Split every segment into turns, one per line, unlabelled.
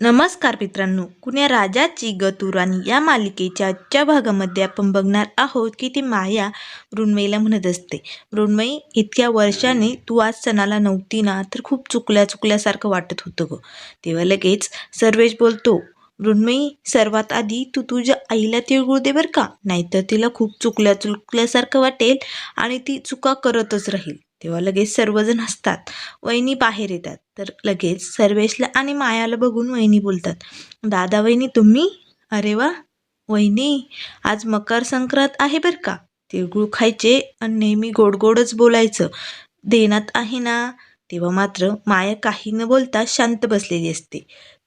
नमस्कार मित्रांनो कुण्या राजाची गतुराणी या मालिकेच्या आजच्या भागामध्ये आपण बघणार आहोत की ती माया मृण्मयीला म्हणत असते. मृण्मयी इतक्या वर्षाने तू आज सणाला नव्हती ना तर खूप चुकल्या चुकल्यासारखं वाटत होतं गं. तेव्हा लगेच सर्वेश बोलतो मृण्मयी सर्वात आधी तू तुझ्या आईला तिळगुळ दे बरं का? नाहीतर तिला खूप चुकल्या चुकल्यासारखं वाटेल आणि ती चुका करतच राहील. तेव्हा लगेच सर्वजण हसतात. वहिनी बाहेर येतात. तर लगेच सर्वेशला आणि मायाला बघून वहिनी बोलतात दादा वहिनी तुम्ही? अरे वा! वहिनी आज मकर संक्रांत आहे बरं का? तिळगुळ खायचे आणि नेहमी गोड गोडच बोलायचं. देण्यात आहे ना? तेव्हा मात्र माया काही न बोलता शांत बसलेली असते.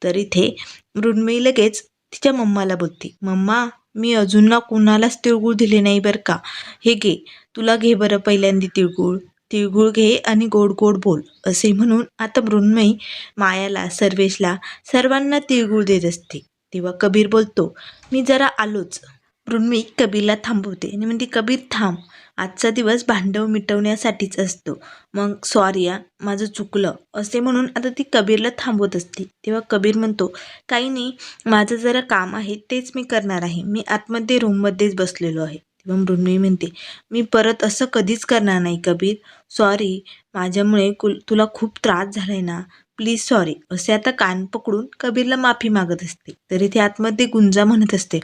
तर इथे मृण्मयी लगेच तिच्या मम्माला बोलते मम्मा मी अजून ना कुणालाच तिळगुळ दिले नाही बरं का? हे घे तुला घे बरं पहिल्यांदा तिळगुळ. तिळगुळ घे आणि गोड गोड बोल असे म्हणून आता मृण्मयी मायाला सर्वेशला सर्वांना तिळगुळ देत असते. तेव्हा कबीर बोलतो मी जरा आलोच. मृण्मयी कबीरला थांबवते आणि म्हणते कबीर थांब. आजचा दिवस भांडव मिटवण्यासाठीच असतो. मग सॉरी या माझं चुकलं. असे म्हणून आता ती कबीरला थांबवत असते. तेव्हा कबीर म्हणतो काही नाही माझं जरा काम आहे तेच मी करणार आहे. मी आतमध्ये रूममध्येच बसलेलो आहे. तेव्हा मृण्मयी म्हणते. मी परत असं कधीच करणार नाही कबीर. सॉरी माझ्यामुळे कुल तुला खूप त्रास झालाय ना. प्लीज सॉरी असे आता कान पकडून कबीरला माफी मागत असते. तरी ते आतमध्ये गुंजा म्हणत असते.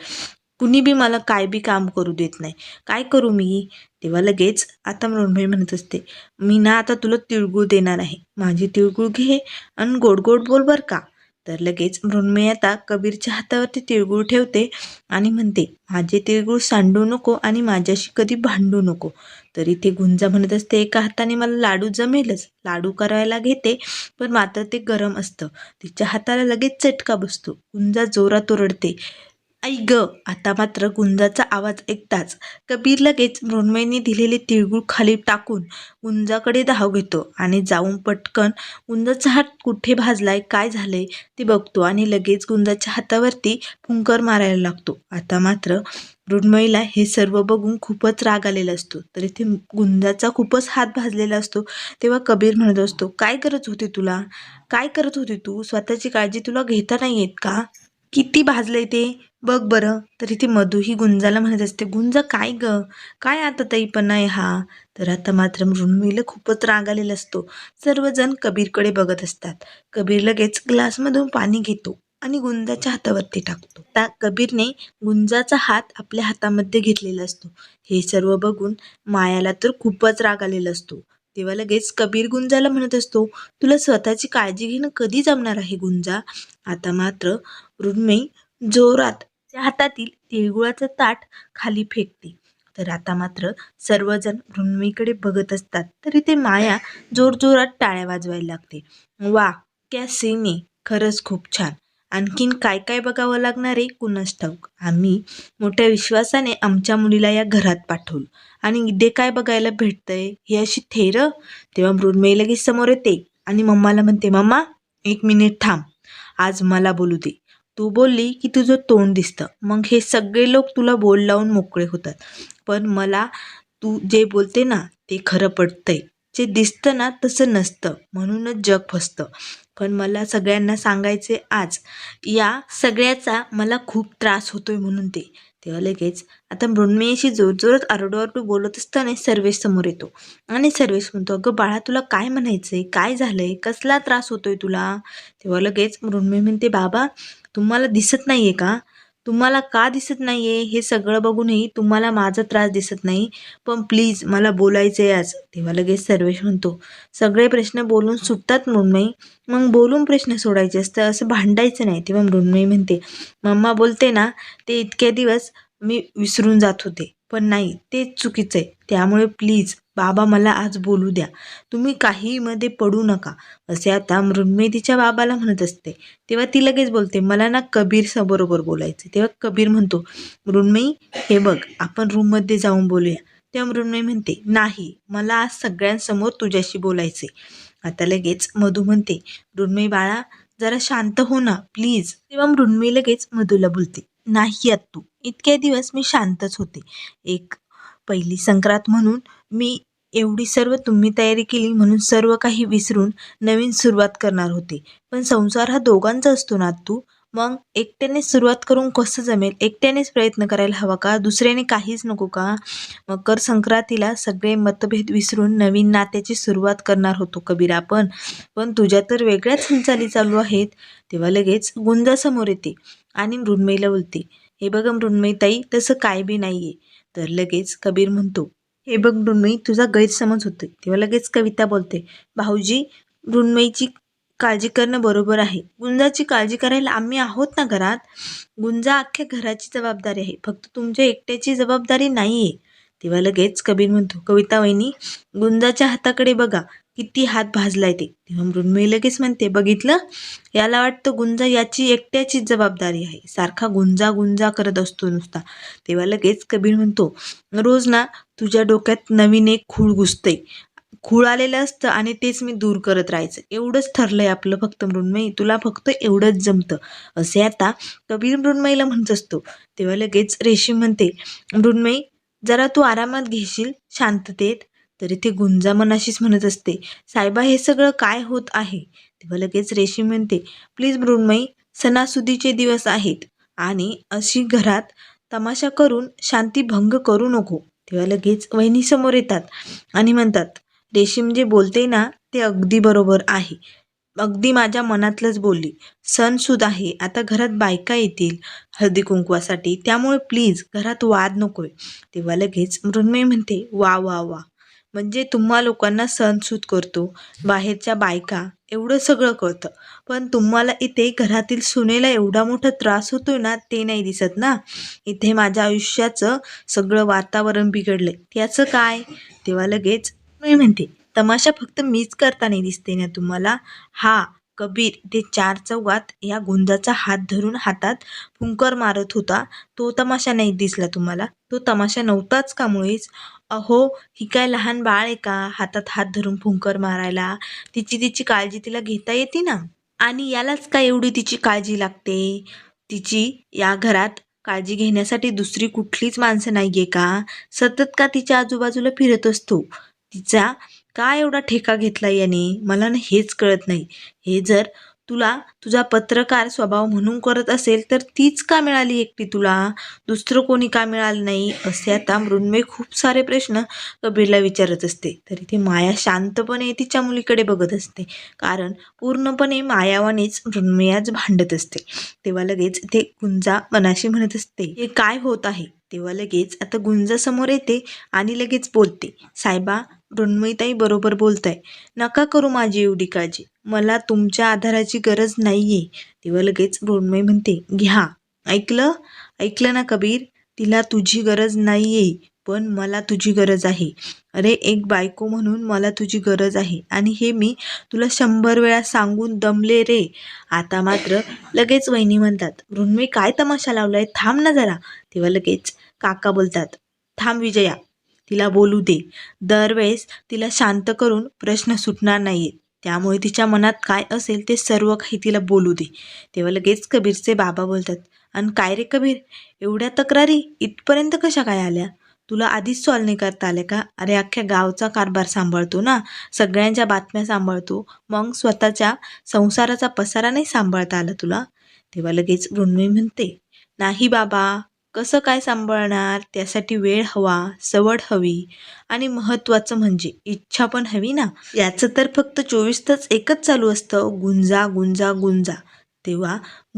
कुणी बी मला काय बी काम करू देत नाही. काय करू मी? तेव्हा लगेच आता मृण्मयी म्हणत असते. मी ना आता तुला तिळगुळ देणार आहे. माझी तिळगुळ घे. आणि गोड गोड बोल बर का. तर लगेच मृण्मयता आता कबीरच्या हातावरती तिळगुळ ठेवते आणि म्हणते माझे तिळगुळ सांडू नको आणि माझ्याशी कधी भांडू नको. तरी ते गुंजा म्हणत असते एका हाताने मला लाडू जमेलच लाडू करायला घेते पण मात्र ते गरम असतं. तिच्या हाताला लगेच चटका बसतो. गुंजा जोरात ओरडते आई ग आता मात्र गुंजाचा आवाज ऐकताच कबीर लगेच मृण्मयीने दिलेले तिळगुळ खाली टाकून गुंजाकडे धाव घेतो आणि जाऊन पटकन गुंजाचा हात कुठे भाजलाय काय झालंय ते बघतो आणि लगेच गुंजाच्या हातावरती फुंकर मारायला लागतो. आता मात्र मृण्मयीला हे सर्व बघून खूपच राग आलेला असतो. तर इथे गुंजाचा खूपच हात भाजलेला असतो. तेव्हा कबीर म्हणत असतो काय करत होती तुला? काय करत होती तू? स्वतःची काळजी तुला घेता नाही येत का? किती भाजलंय ते? बघ बरं तर इथे मधू ही गुंजाला म्हणत असते गुंजा काय ग? काय आता ताईपणा आहे हा? तर आता मात्र मृण्मीला खूपच राग आलेला असतो. सर्वजण कबीरकडे बघत असतात. कबीर लगेच ग्लासमधून पाणी घेतो आणि गुंजाच्या हातावरती टाकतो. त्या कबीरने गुंजाचा हात आपल्या हातामध्ये घेतलेला असतो. हे सर्व बघून मायाला तर खूपच राग आलेला असतो. तेव्हा लगेच कबीर गुंजाला म्हणत असतो तुला स्वतःची काळजी घेणं कधी जमणार आहे गुंजा? आता मात्र मृण्मयी जोरात त्या हातातील तिळगुळाचं ताट खाली फेकते. तर आता मात्र सर्वजण मृण्मयीकडे बघत असतात. तरी ते माया जोरजोरात टाळ्या वाजवायला लागते. वा क्या सीने खरंच खूप छान. आणखीन काय काय बघावं लागणार आहे कुणास ठाऊक? आम्ही मोठ्या विश्वासाने आमच्या मुलीला या घरात पाठवलं. आणि इथे काय बघायला भेटतंय? ही अशी थेर? तेव्हा मृण्मयी लगेच समोर येते आणि मम्माला म्हणते मम्मा एक मिनिट थांब. आज मला बोलू दे. तू बोलली की तुझं तोंड दिसतं. मग हे सगळे लोक तुला बोल लावून मोकळे होतात. पण मला तू जे बोलते ना ते खरं पडतंय. जे दिसतं ना तसं नसतं. म्हणूनच जग फसतं. पण मला सगळ्यांना सांगायचे आज या सगळ्याचा मला खूप त्रास होतोय म्हणून ते. तेव्हा लगेच आता मृण्मयीशी जोरजोरात आरडू बोलत असताना सर्वेश समोर येतो. आणि सर्वेश म्हणतो अगं बाळा तुला काय म्हणायचंय? काय झालंय? कसला त्रास होतोय तुला? तेव्हा लगेच मृण्मयी म्हणते बाबा तुम्हाला दिसत नाहीये का? तुम्हाला का दिसत नाही आहे हे सगळं बघूनही तुम्हाला माझा त्रास दिसत नाही. पण प्लीज मला बोलायचं आहे आज. तेव्हा लगेच सर्वेश म्हणतो सगळे प्रश्न बोलून सुटतात मृण्मयी. मग बोलून प्रश्न सोडायचे असतं असं भांडायचं नाही. तेव्हा मृण्मयी म्हणते मम्मा बोलते ना ते इतके दिवस मी विसरून जात होते. पण नाही तेच चुकीचं आहे. त्यामुळे प्लीज बाबा मला आज बोलू द्या. तुम्ही काहीमध्ये पडू नका. असे आता मृण्मयी तिच्या बाबाला म्हणत असते. तेव्हा ती लगेच बोलते मला ना कबीर बरोबर बोलायचं तेव्हा कबीर म्हणतो मृण्मयी हे बघ आपण रूममध्ये जाऊन बोलूया. तेव्हा मृण्मयी म्हणते नाही मला आज सगळ्यांसमोर तुझ्याशी बोलायचे आता लगेच मधू म्हणते मृण्मयी बाळा जरा शांत हो ना प्लीज तेव्हा मृण्मयी लगेच मधूला बोलते नाही आत तू इतके दिवस मी शांतच होते. एक पहिली संक्रांत म्हणून मी एवढी सर्व तुम्ही तयारी केली म्हणून सर्व काही विसरून नवीन सुरुवात करणार होते. पण संसार हा दोघांचा असतो ना तू? मग एकट्याने सुरुवात करून कसं जमेल? एकट्यानेच प्रयत्न करायला हवा का? दुसऱ्याने काहीच नको का? मकर संक्रांतीला सगळे मतभेद विसरून नवीन नात्याची सुरुवात करणार होतो कबीर आपण पण तुझ्या तर वेगळ्याच हालचाली चालू आहेत. तेव्हा लगेच गुंजासमोर येते आणि मृण्मयीला बोलते हे बघ मृण्मयी ताई तसं काय बी नाही आहे तर लगेच कबीर म्हणतो हे बघ मृण्मयी तुझा गैरसमज होतोय. तेव्हा लगेच कविता बोलते भाऊजी मृण्मयीची काळजी करणं बरोबर आहे. गुंजाची काळजी करायला आम्ही आहोत ना घरात? गुंजा अख्ख्या घराची जबाबदारी आहे. फक्त तुमच्या एकट्याची जबाबदारी नाही आहे तेव्हा लगेच कबीर म्हणतो कविता वहिनी गुंजाच्या हाताकडे बघा. किती हात भाजलाय ते. तेव्हा मृण्मयी लगेच म्हणते बघितलं? याला वाटतं गुंजा याची एकट्याचीच जबाबदारी आहे. सारखा गुंजा गुंजा करत असतो नुसता. तेव्हा लगेच कबीर म्हणतो रोज ना तुझ्या डोक्यात नवीन एक खूळ घुसते खूळ आलेलं असतं आणि तेच मी दूर करत राहायचं. एवढंच ठरलंय आपलं फक्त मृण्मयी. तुला फक्त एवढंच जमतं. असे आता कबीर मृण्मयीला म्हणत असतो. तेव्हा लगेच रेशीम म्हणते मृण्मयी जरा तू आरामात घेशील? शांततेत? तरी ते गुंजा मनाशीच म्हणत असते साहेबा हे सगळं काय होत आहे? तेव्हा लगेच रेशीम म्हणते प्लीज मृण्मयी सणासुदीचे दिवस आहेत आणि अशी घरात तमाशा करून शांती भंग करू नको. तेव्हा लगेच वहिनी समोर येतात आणि म्हणतात रेशीम जे म्हणजे बोलते ना ते अगदी बरोबर आहे. अगदी माझ्या मनातलंच बोलली. सणसूद आहे आता घरात बायका येतील हळदी कुंकवासाठी त्यामुळे प्लीज घरात वाद नकोय. तेव्हा लगेच मृण्मयी म्हणते वा वा वा. म्हणजे तुम्हा लोकांना सणसूद करतो बाहेरच्या बायका एवढं सगळं कळतं. पण तुम्हाला इथे घरातील सुनेला एवढा मोठा त्रास होतोय ना ते नाही दिसत ना. इथे माझ्या आयुष्याचं सगळं वातावरण बिघडलंय. त्याचं काय? तेव्हा लगेच मी म्हणते तमाशा फक्त मीच करताना दिसते ना तुम्हाला? हा कबीर ते चार चौघात या गुंजाचा हात धरून हातात फुंकर मारत होता. तो तमाशा नाही दिसला तुम्हाला? तो तमाशा नव्हताच का मुळेच? अहो ही काय लहान बाळ आहे का? हातात हात धरून फुंकर मारायला. तिची तिची काळजी तिला घेता येते ना? आणि यालाच काय एवढी तिची काळजी लागते? तिची या घरात काळजी घेण्यासाठी दुसरी कुठलीच माणसं नाही आहे का? सतत का तिच्या आजूबाजूला फिरत असतो? तिचा का एवढा ठेका घेतला याने? मला ना हेच कळत नाही. हे जर तुला तुझा पत्रकार स्वभाव म्हणून करत असेल तर तीच का मिळाली एकटी तुला? दुसरं कोणी का मिळालं नाही? असे आता मृण्मय खूप सारे प्रश्न कबीरला विचारत असते. तरी ती माया शांतपणे तिच्या मुलीकडे बघत असते. कारण पूर्णपणे मायावानेच मृण्मयाच भांडत असते. तेव्हा लगेच ते गुंजा मनाशी म्हणत असते हे काय होत आहे? तेव्हा लगेच आता गुंजा समोर येते आणि लगेच बोलते साहेबा मृण्मयीताई बरोबर बोलताय. नका करू माझी एवढी काळजी. मला तुमच्या आधाराची गरज नाही आहे तेव्हा लगेच मृण्मयी म्हणते घ्या. ऐकलं? ऐकलं ना कबीर? तिला तुझी गरज नाही आहे पण मला तुझी गरज आहे. अरे एक बायको म्हणून मला तुझी गरज आहे. आणि हे मी तुला शंभर वेळा सांगून दमले रे. आता मात्र लगेच वहिनी म्हणतात मृण्मी काय तमाशा लावलाय? थांब ना जरा. तेव्हा लगेच काका बोलतात थांब विजया तिला बोलू दे. दरवेळेस तिला शांत करून प्रश्न सुटणार नाहीये. त्यामुळे तिच्या मनात काय असेल ते सर्व काही तिला बोलू दे. तेव्हा लगेच कबीरचे बाबा बोलतात आणि काय रे कबीर? एवढ्या तक्रारी इथपर्यंत कशा काय आल्या? तुला आधीच सॉल्व नाही करता आले का? अरे अख्ख्या गावचा कारभार सांभाळतो ना? सगळ्यांच्या बातम्या सांभाळतो. मग स्वतःच्या संसाराचा पसारा नाही सांभाळता आला तुला? तेव्हा लगेच मृण्मयी म्हणते नाही बाबा कसं काय सांभाळणार? त्यासाठी वेळ हवा सवड हवी आणि महत्त्वाचं म्हणजे इच्छा पण हवी ना? याचं तर फक्त चोवीस तास एकच चालू असतं गुंजा गुंजा गुंजा. तेव्हा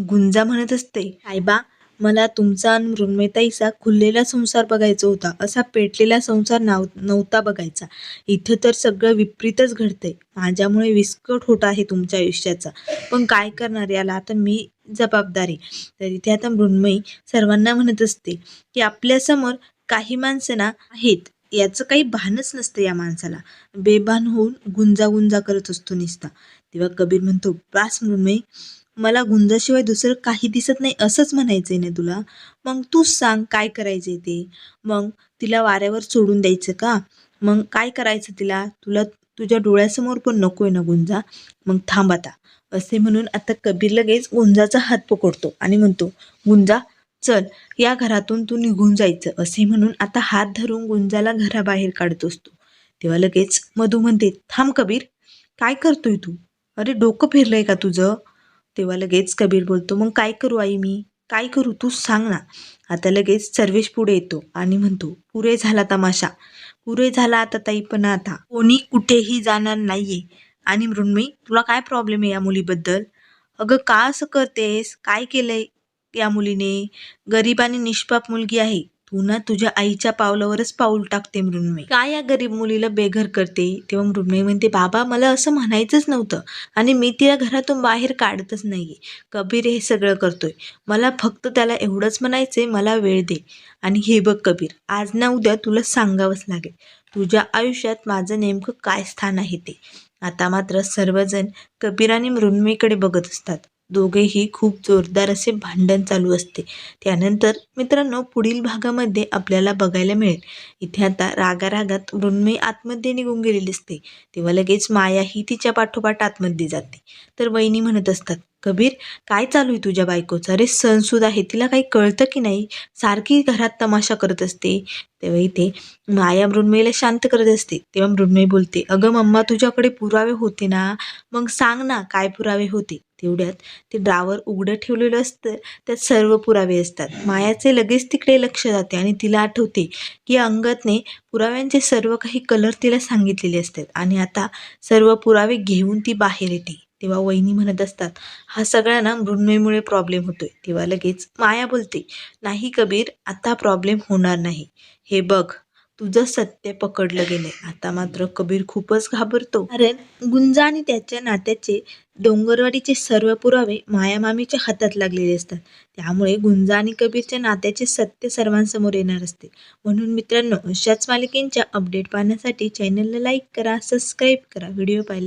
गुंजा म्हणत असते आईबा मला तुमचा आणि मृण्मयताईचा खुललेला संसार बघायचा होता. असा पेटलेला संसार नाव नव्हता बघायचा. इथं तर सगळं विपरीतच घडतंय. माझ्यामुळे विस्कट होत आहे तुमच्या आयुष्याचा. पण काय करणार याला? आता मी जबाबदारी तर इथे आता मृण्मयी सर्वांना म्हणत असते की आपल्यासमोर काही माणसं ना आहेत. याचं काही भानच नसतं या माणसाला. बेभान होऊन गुंजागुंजा करत असतो निसता. तेव्हा कबीर म्हणतो बास मृण्मयी मला गुंजाशिवाय दुसरं काही दिसत नाही असंच म्हणायचं आहे ना तुला? मग तूच सांग काय करायचं आहे ते? मग तिला वाऱ्यावर सोडून द्यायचं का? मग काय करायचं तिला? तुला तुझ्या डोळ्यासमोर पण नको आहे ना गुंजा. मग थांब आता. असे म्हणून आता कबीर लगेच गुंजाचा हात पकडतो आणि म्हणतो गुंजा चल या घरातून तू निघून जायचं. असे म्हणून आता हात धरून गुंजाला घराबाहेर काढत असतो तेव्हा लगेच मधू म्हणते थांब कबीर काय करतोय तू? अरे डोकं फिरलंय का तुझं? तेव्हा लगेच कबीर बोलतो मग काय करू आई मी? काय करू? तू सांग ना. आता लगेच सर्वेश पुढे येतो आणि म्हणतो पुरे झाला तमाशा. पुरे झाला आता ताई पण आता. कोणी कुठेही जाणार नाहीये. आणि मृण्मयी तुला काय प्रॉब्लेम आहे या मुलीबद्दल? अगं का असं करतेस? काय केलंय या मुलीने? गरीब आणि निष्पाप मुलगी आहे. तू ना तुझ्या आईच्या पावलावरच पाऊल टाकते मृण्मयी. काय या गरीब मुलीला बेघर करते? तेव्हा मृण्मयी म्हणते बाबा मला असं म्हणायचंच नव्हतं आणि मी तिला घरातून बाहेर काढतच नाहीये. कबीर हे सगळं करतोय. मला फक्त त्याला एवढंच म्हणायचंय मला वेळ दे. आणि हे बघ कबीर आज ना उद्या तुला सांगावंच लागेल. तुझ्या आयुष्यात माझं नेमकं काय स्थान आहे ते? आता मात्र सर्वजण कबीर आणि मृण्मयीकडे बघत असतात. दोघेही खूप जोरदार असे भांडण चालू असते. त्यानंतर मित्रांनो पुढील भागामध्ये आपल्याला बघायला मिळेल. इथे आता रागारागात मृण्मयी आतमध्ये निघून गेलेली असते तेव्हा लगेच माया ही तिच्या पाठोपाठ आतमध्ये जाते. तर वहिनी म्हणत असतात कबीर काय चालू आहे तुझ्या बायकोचं? अरे सणसुद्धा आहे तिला काही कळतं की नाही? सारखी घरात तमाशा करत असते. तेव्हा इथे माया मृण्मयीला शांत करत असते. तेव्हा मृण्मयी बोलते अगं मम्मा तुझ्याकडे पुरावे होते ना? मग सांग ना काय पुरावे होते? तेवढ्यात ते ड्रावर उघडं ठेवलेलं असतं. त्यात सर्व पुरावे असतात. मायाचे लगेच तिकडे लक्ष जाते आणि तिला आठवते की अंगतने पुराव्यांचे सर्व काही कलर तिला सांगितलेले असतात. आणि आता सर्व पुरावे घेऊन ती बाहेर येते. तेव्हा वहिनी म्हणत असतात हा सगळा ना मृण्मयीमुळे प्रॉब्लेम होतोय. तेव्हा लगेच माया बोलते नाही कबीर आता प्रॉब्लेम होणार नाही. हे बघ तुझं सत्य पकडलं गेलंय. आता मात्र कबीर खूपच घाबरतो. कारण गुंजा आणि त्याच्या नात्याचे डोंगरवाडीचे सर्व पुरावे मायामामीच्या हातात लागलेले असतात. त्यामुळे गुंजा आणि कबीरच्या नात्याचे सत्य सर्वांसमोर येणार असते. म्हणून मित्रांनो अशाच मालिकेंच्या अपडेट पाहण्यासाठी चॅनलला लाईक करा सबस्क्राईब करा. व्हिडिओ पाहिला